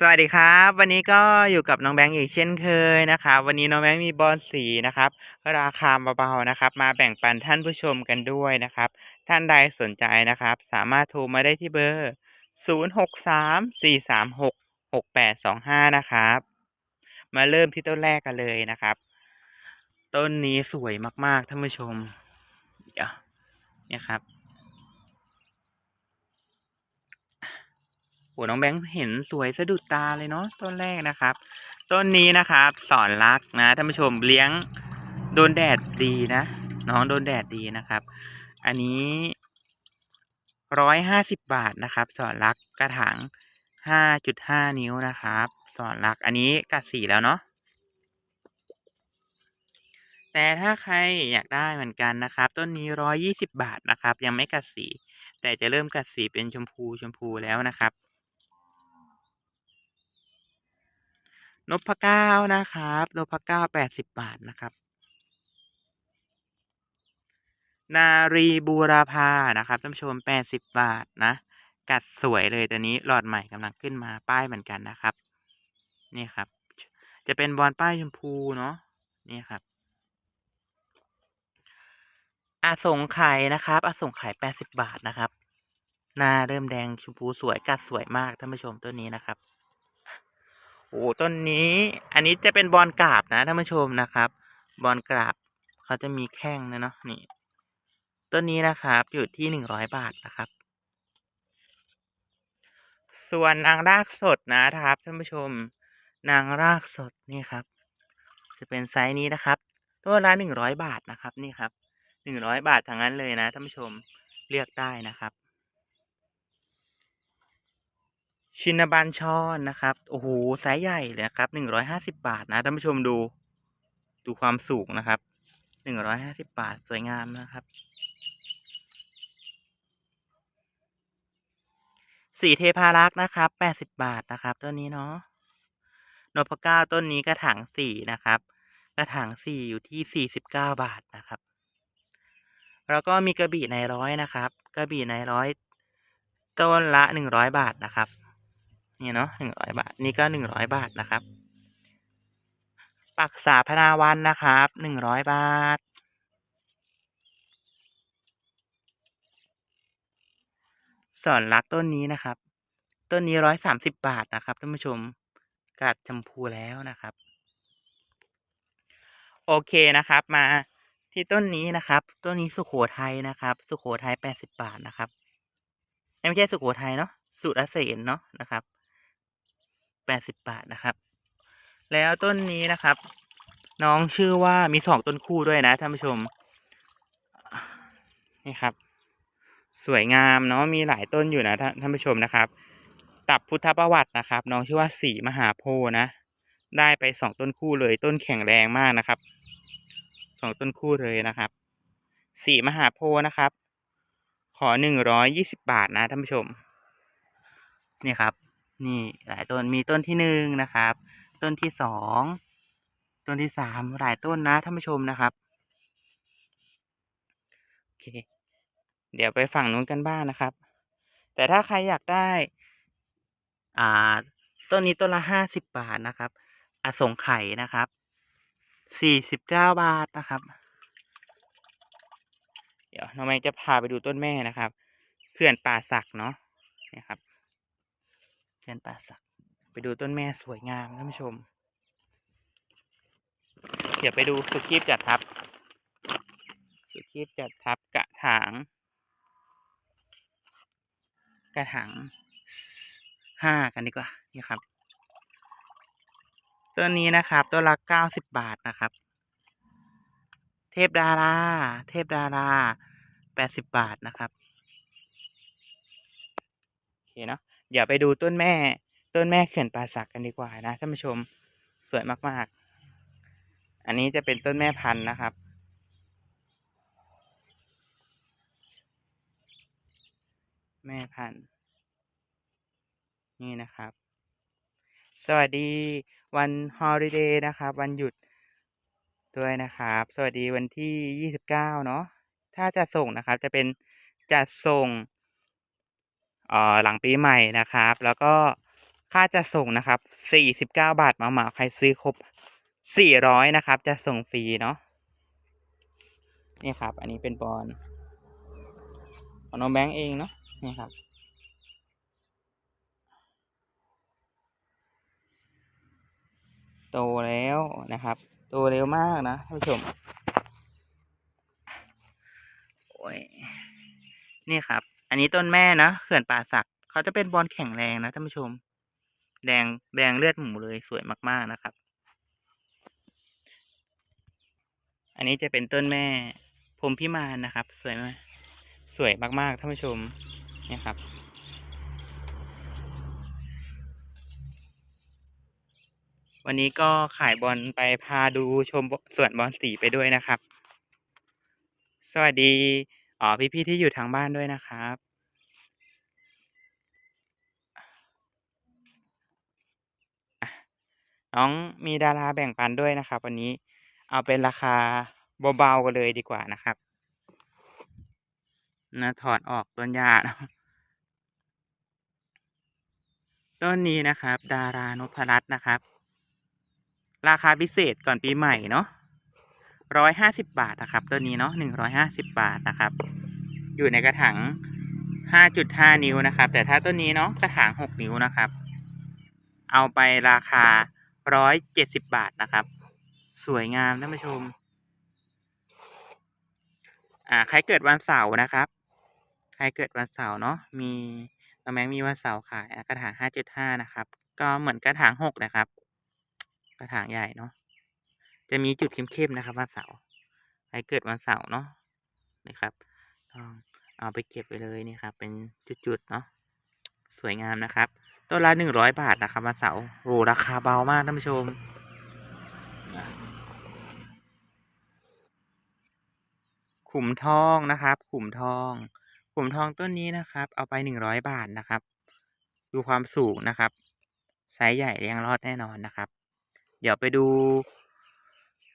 สวัสดีครับ วันนี้ก็อยู่กับน้องแบงค์อีกเช่นเคยนะครับวันนี้น้องแบงค์มีบอลสีนะครับ ราคาเบาๆนะครับ มาแบ่งปันท่านผู้ชมกันด้วยนะครับ ท่านใดสนใจนะครับ สามารถโทรมาได้ที่เบอร์ 0634366825 นะครับ มาเริ่มที่ต้นแรกกันเลยนะครับ ต้นนี้สวยมากๆท่านผู้ชมเดี๋ยวนี่ยครับ โอ้น้องแบงค์เห็นสวยสะดุดตาเลยเนาะต้นแรกนะครับ ต้นนี้นะครับสอนรักนะท่านผู้ชมเลี้ยงโดนแดดดีนะ น้องโดนแดดดีนะครับ อันนี้ร้อยห้าสิบบาทนะครับ สอนรักกระถางห้าจุดห้านิ้วนะครับ สอนรักอันนี้กัดสีแล้วเนาะแต่ถ้าใครอยากได้เหมือนกันนะครับ ต้นนี้ร้อยยี่สิบบาทนะครับ ยังไม่กัดสี แต่จะเริ่มกัดสีเป็นชมพูชมพูแล้วนะครับ นพเก้านะครับนพเก้าแปดสิบบาทนะครับ นารีบูราพานะครับท่านผู้ชมแปดสิบบาทนะ กัดสวยเลยตัวนี้หลอดใหม่กำลังขึ้นมาป้ายเหมือนกันนะครับ นี่ครับ จะเป็นบอลป้ายชมพูเนาะนี่ครับอาสงไข่นะครับอาสงไข่แปดสิบบาทนะครับหน้าเริ่มแดงชมพูสวยกัดสวยมากท่านผู้ชมตัวนี้นะครับ โอ้ต้นนี้อันนี้จะเป็นบอลกราบนะท่านผู้ชมนะครับ บอลกราบเขาจะมีแข้งนะเนาะนี่ ต้นนี้นะครับอยู่ที่หนึ่งร้อยบาทนะครับ ส่วนนางรากสดนะครับท่านผู้ชม นางรากสดนี่ครับ จะเป็นไซส์นี้นะครับตัวละหนึ่งร้อยบาทนะครับนี่ครับหนึ่งร้อยบาททางนั้นเลยนะท่านผู้ชมเลือกได้นะครับ ชินบัญชอนนะครับ โอ้โหไซส์ใหญ่เลยนะครับหนึ่งร้อยห้าสิบาทนะท่านผู้ชมดู ดูความสูงนะครับหนึ่งร้อยห้าสิบาทสวยงามนะครับ สีเทพารักษ์นะครับแปดสิบาทนะครับต้นนี้เนาะนพเก้าต้นนี้กระถางสี่นะครับ กระถางสี่อยู่ที่สี่สิบเก้าบาทนะครับ แล้วก็มีกระบี่ในร้อยนะครับ กระบี่ในร้อยต้นละหนึ่งร้อยบาทนะครับ นี่เนาะหนึ่งร้อยบาท นี่ก็หนึ่งร้อยบาทนะครับ ปักษาพนาวันนะครับหนึ่งร้อยบาท สอนรักต้นนี้นะครับ ต้นนี้ร้อยสามสิบบาทนะครับท่านผู้ชมกัดชมพูแล้วนะครับ โอเคนะครับมาที่ต้นนี้นะครับ ต้นนี้สุโขทัยนะครับ สุโขทัยแปดสิบบาทนะครับไม่ใช่สุโขทัยเนาะสุรเสนเนาะนะครับ แปดสิบบาทนะครับ แล้วต้นนี้นะครับ น้องชื่อว่ามีสองต้นคู่ด้วยนะท่านผู้ชม นี่ครับ สวยงามเนาะมีหลายต้นอยู่นะท่านท่านผู้ชมนะครับ ตับพุทธประวัตินะครับ น้องชื่อว่าสีมหาโพนะ ได้ไปสองต้นคู่เลย ต้นแข็งแรงมากนะครับสองต้นคู่เลยนะครับสีมหาโพนะครับ ขอหนึ่งร้อยยี่สิบบาทนะท่านผู้ชม นี่ครับ นี่หลายต้นมีต้นที่หนึ่งนะครับ ต้นที่สองต้นที่สามหลายต้นนะท่านผู้ชมนะครับโอเค เดี๋ยวไปฝั่งนู้นกันบ้างนะครับ แต่ถ้าใครอยากได้ อ่า ต้นนี้ต้นละห้าสิบบาทนะครับอสงไข่นะครับสี่สิบเก้าบาทนะครับ เดี๋ยวน้องแมงจะพาไปดูต้นแม่นะครับเขื่อนป่าสักเนาะนี่ครับ เขื่อนป่าสัก ไปดูต้นแม่สวยงามท่านผู้ชม เดี๋ยวไปดูสุขีบจัดทับ สุขีบจัดทับกระถาง กระถางห้ากันดีกว่า นี่ครับ ต้นนี้นะครับต้นละเก้าสิบบาทนะครับ เทพดารา เทพดาราแปดสิบบาทนะครับ โอเคเนาะ เดี๋ยวไปดูต้นแม่ ต้นแม่เขื่อนป่าสักกันดีกว่านะท่านผู้ชมสวยมากๆ อันนี้จะเป็นต้นแม่พันธุ์นะครับ แม่พันธุ์นี่นะครับ สวัสดีวันฮอลิเดย์นะครับ วันหยุดด้วยนะครับ สวัสดีวันที่ยี่สิบเก้าเนาะถ้าจะส่งนะครับจะเป็นจัดส่ง หลังปีใหม่นะครับ แล้วก็ค่าจะส่งนะครับสี่สิบเก้าบาทมาหมาใครซื้อครบสี่ร้อยนะครับ จะส่งฟรีเนาะนี่ครับ อันนี้เป็นบอลของน้องแบงค์เองเนาะนี่ครับ โตแล้วนะครับ โตเร็วมากนะท่านผู้ชม โอ้ย นี่ครับ อันนี้ต้นแม่นะเขื่อนป่าสักเขาจะเป็นบอลแข็งแรงนะท่านผู้ชม แดงแดงเลือดหมูเลยสวยมากๆนะครับ อันนี้จะเป็นต้นแม่พรมพิมานนะครับ สวยมากสวยมากๆท่านผู้ชมเนี่ยครับวันนี้ก็ขายบอลไปพาดูชมสวนบอลสีไปด้วยนะครับ สวัสดี อ๋อพี่ๆที่อยู่ทางบ้านด้วยนะครับ น้องมีดาราแบ่งปันด้วยนะครับ วันนี้เอาเป็นราคาเบาๆกันเลยดีกว่านะครับนะถอดออกต้นหญ้าต้นนี้นะครับ ดารานพรัตน์นะครับ ราคาพิเศษก่อนปีใหม่เนาะ ร้อยห้าสิบบาทนะครับต้นนี้เนาะหนึ่งร้อยห้าสิบบาทนะครับ อยู่ในกระถางห้าจุดห้านิ้วนะครับ แต่ถ้าต้นนี้เนาะกระถางหกนิ้วนะครับ เอาไปราคาร้อยเจ็ดสิบบาทนะครับ สวยงามท่านผู้ชม อ่าใครเกิดวันเสาร์นะครับ ใครเกิดวันเสาร์เนาะมีน้องแมงมีวันเสาร์ขายกระถางห้าจุดห้านะครับ ก็เหมือนกระถางหกนะครับ กระถางใหญ่เนาะ จะมีจุดเข้มๆนะครับวันเสาร์ใครเกิดวันเสาร์เนาะนะครับต้องเอาไปเก็บไว้เลยนี่ครับ เป็นจุดๆเนาะสวยงามนะครับต้นละหนึ่งร้อยบาทนะครับวันเสาร์โอ้ราคาเบามากท่านผู้ชมขุมทองนะครับขุมทองขุมทองต้นนี้นะครับ เอาไปหนึ่งร้อยบาทนะครับ ดูความสูงนะครับไซส์ใหญ่เลี้ยงรอดแน่นอนนะครับ เดี๋ยวไปดู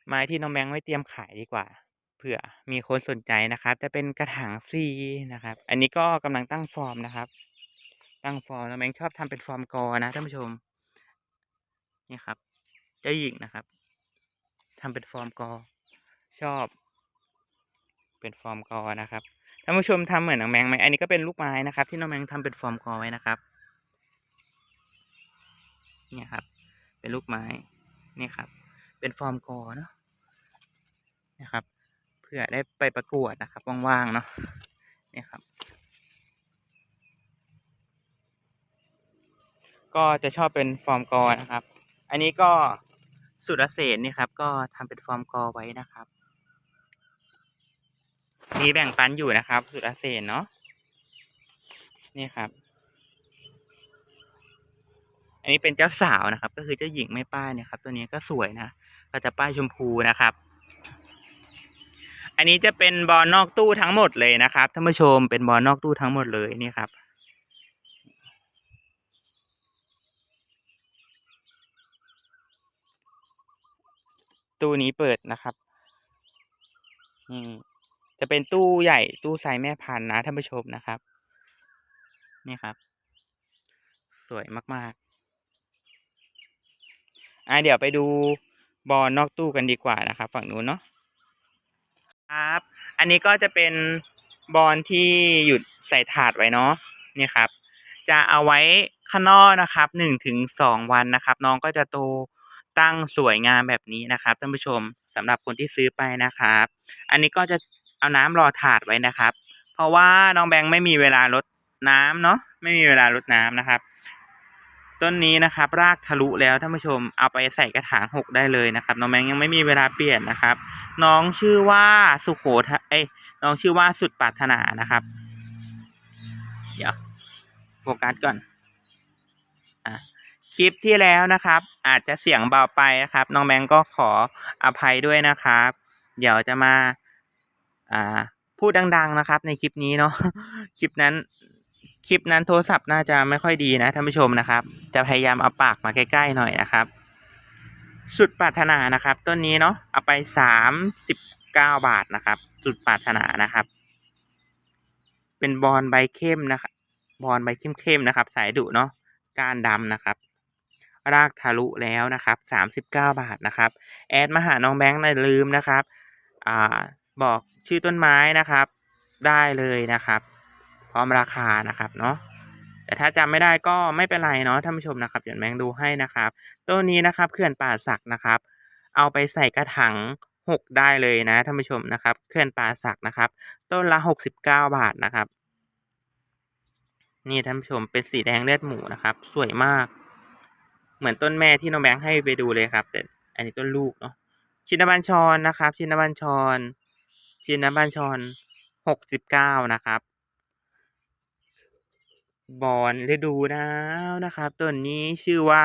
ไม้ที่น้องแบงค์ไว้เตรียมขายดีกว่า เผื่อมีคนสนใจนะครับ จะเป็นกระถางซีนะครับ อันนี้ก็กำลังตั้งฟอร์มนะครับ ตั้งฟอร์มน้องแบงค์ชอบทำเป็นฟอร์มกอนะท่านผู้ชม นี่ครับเจ้าหญิงนะครับทำเป็นฟอร์มกอ ชอบ เป็นฟอร์มกอนะครับท่านผู้ชมทำเหมือนน้องแมงไหมอันนี้ก็เป็นลูกไม้นะครับ ที่น้องแมงทำเป็นฟอร์มกอไว้นะครับเนี่ยครับ เป็นลูกไม้นี่ครับ เป็นฟอร์มกอเนาะนะครับ เพื่อได้ไปประกวดนะครับว่างๆเนาะเนี่ยครับ ก็จะชอบเป็นฟอร์มกอนะครับ อันนี้ก็สุรเสนนี่ครับ ก็ทำเป็นฟอร์มกอไว้นะครับมีแบ่งปันอยู่นะครับ สุรเสนเนาะนี่ครับ อันนี้เป็นเจ้าสาวนะครับ ก็คือเจ้าหญิงไม่ป้ายเนี่ยครับ ตัวนี้ก็สวยนะ ก็จะป้ายชมพูนะครับ อันนี้จะเป็นบอลนอกตู้ทั้งหมดเลยนะครับท่านผู้ชมเป็นบอลนอกตู้ทั้งหมดเลยนี่ครับตู้นี้เปิดนะครับนี่จะเป็นตู้ใหญ่ตู้ไซส์แม่พันธุ์นะท่านผู้ชมนะครับ นี่ครับ สวยมากๆ อะเดี๋ยวไปดู บอลนอกตู้กันดีกว่านะครับ ฝั่งนู้นเนาะครับ อันนี้ก็จะเป็นบอลที่หยุดใส่ถาดไว้เนาะนี่ครับ จะเอาไว้ข้างนอกนะครับหนึ่งถึงสองวันนะครับ น้องก็จะโตตั้งสวยงามแบบนี้นะครับท่านผู้ชมสำหรับคนที่ซื้อไปนะครับ อันนี้ก็จะเอาน้ำรอถาดไว้นะครับ เพราะว่าน้องแบงค์ไม่มีเวลารดน้ำเนาะไม่มีเวลารดน้ำนะครับ ต้นนี้นะครับ รากทะลุแล้วท่านผู้ชมเอาไปใส่กระถางหกได้เลยนะครับ น้องแบงยังไม่มีเวลาเปลี่ยนนะครับ น้องชื่อว่าสุโขทัยเอ้ยน้องชื่อว่าสุดปรารถนานะครับ เดี๋ยวโฟกัสก่อนอะคลิปที่แล้วนะครับ อาจจะเสียงเบาไปนะครับ น้องแบงก็ขออภัยด้วยนะครับ เดี๋ยวจะมา อ่าพูดดัง ๆนะครับ ในคลิปนี้เนาะคลิปนั้น ลิปนั้นโทรศัพท์น่าจะไม่ค่อยดีนะท่านผู้ชมนะครับ จะพยายามเอาปากมาใกล้ๆหน่อยนะครับ สุดปรารถนานะครับ ต้นนี้เนาะเอาไปสามสิบเก้าบาทนะครับ สุดปรารถนานะครับ เป็นบอลใบเข้มนะครับบอลใบเข้มๆนะครับ สายดุเนาะก้านดำนะครับ รากทะลุแล้วนะครับสามสิบเก้าบาทนะครับ แอดมาหาน้องแบงค์อย่าลืมนะครับ อ่าบอกชื่อต้นไม้นะครับ ได้เลยนะครับ พร้อมราคานะครับเนาะแต่ถ้าจำไม่ได้ก็ไม่เป็นไรเนาะท่านผู้ชมนะครับเดี๋ยวแบงค์ดูให้นะครับต้นนี้นะครับเขื่อนป่าสักนะครับ เอาไปใส่กระถางหกได้เลยนะท่านผู้ชมนะครับเขื่อนป่าสักนะครับ ต้นละหกสิบเก้าบาทนะครับ นี่ท่านผู้ชมเป็นสีแดงเลือดหมูนะครับ สวยมาก เหมือนต้นแม่ที่น้องแบงค์ให้ไปดูเลยครับ แต่อันนี้ต้นลูกเนาะชินบัญชรนะครับ ชินบัญชร ชินบัญชรหกสิบเก้านะครับ บอนฤดูหนาวนะครับต้นนี้ชื่อว่า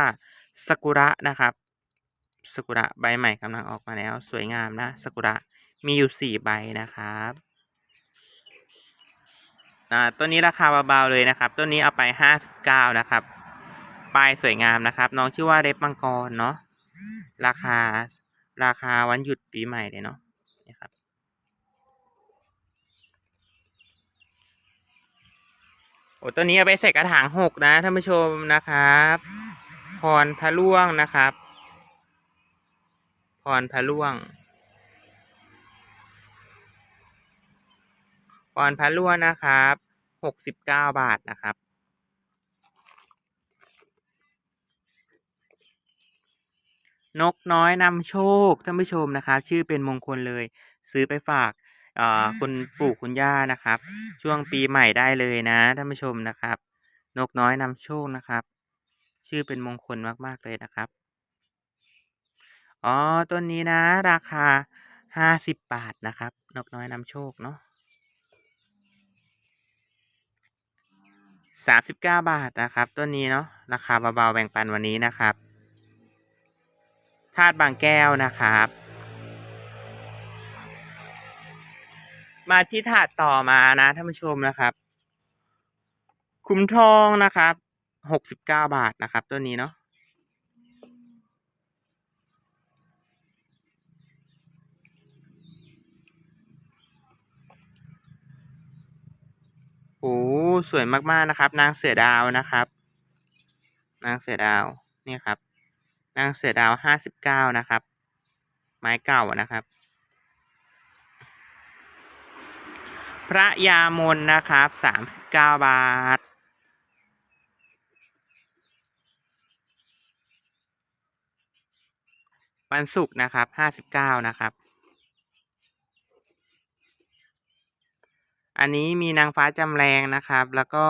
ซากุระนะครับซากุระใบใหม่กำลังออกมาแล้ว สวยงามนะซากุระมีอยู่สี่ใบนะครับต้นนี้ราคาเบาๆเลยนะครับ ต้นนี้เอาไปห้าสิบเก้านะครับปลายสวยงามนะครับ น้องชื่อว่าเรบมังกรเนาะราคาราคาวันหยุดปีใหม่เลยเนาะนี่ครับ โอ้ตัวนี้เอาไปใส่กระถางหกนะท่านผู้ชมนะครับพรพระล่วงนะครับ พรพระล่วง พรพระล่วงนะครับหกสิบเก้าบาทนะครับนกน้อยนำโชคท่านผู้ชมนะครับ ชื่อเป็นมงคลเลย ซื้อไปฝาก คุณปู่คุณย่านะครับ ช่วงปีใหม่ได้เลยนะท่านผู้ชมนะครับ นกน้อยนำโชคนะครับ ชื่อเป็นมงคลมากๆเลยนะครับอ๋อต้นนี้นะ ราคาห้าสิบบาทนะครับ นกน้อยนำโชคเนาะสามสิบเก้าบาทนะครับต้นนี้เนาะราคาเบาๆแบ่งปันวันนี้นะครับธาตุบางแก้วนะครับ มาที่ถาดต่อมานะท่านผู้ชมนะครับ คุ้มทองนะครับหกสิบเก้าบาทนะครับ ตัวนี้เนาะโอ้สวยมากๆนะครับ นางเสือดาวนะครับ นางเสือดาวนี่ครับ นางเสือดาวห้าสิบเก้านะครับ ไม้เก่านะครับ พระยามนนะครับสามสิบเก้าบาท วันศุกร์นะครับห้าสิบเก้านะครับ อันนี้มีนางฟ้าจำแรงนะครับ แล้วก็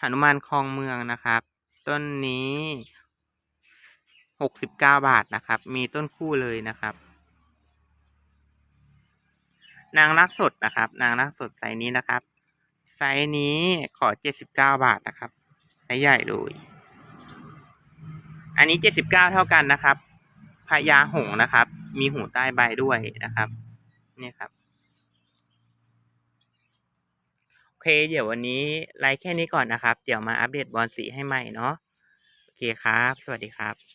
หนุมานคลองเมืองนะครับ ต้นนี้หกสิบเก้าบาทนะครับ มีต้นคู่เลยนะครับ นางรักสดนะครับ นางรักสดไซส์นี้นะครับ ไซส์นี้ขอเจ็ดสิบเก้าบาทนะครับไซส์ใหญ่เลยอันนี้เจ็ดสิบเก้าเท่ากันนะครับพญาหงนะครับ มีหูใต้ใบด้วยนะครับนี่ครับโอเค เดี๋ยววันนี้ไลฟ์แค่นี้ก่อนนะครับ เดี๋ยวมาอัปเดตบอลสีให้ใหม่เนาะโอเคครับ สวัสดีครับ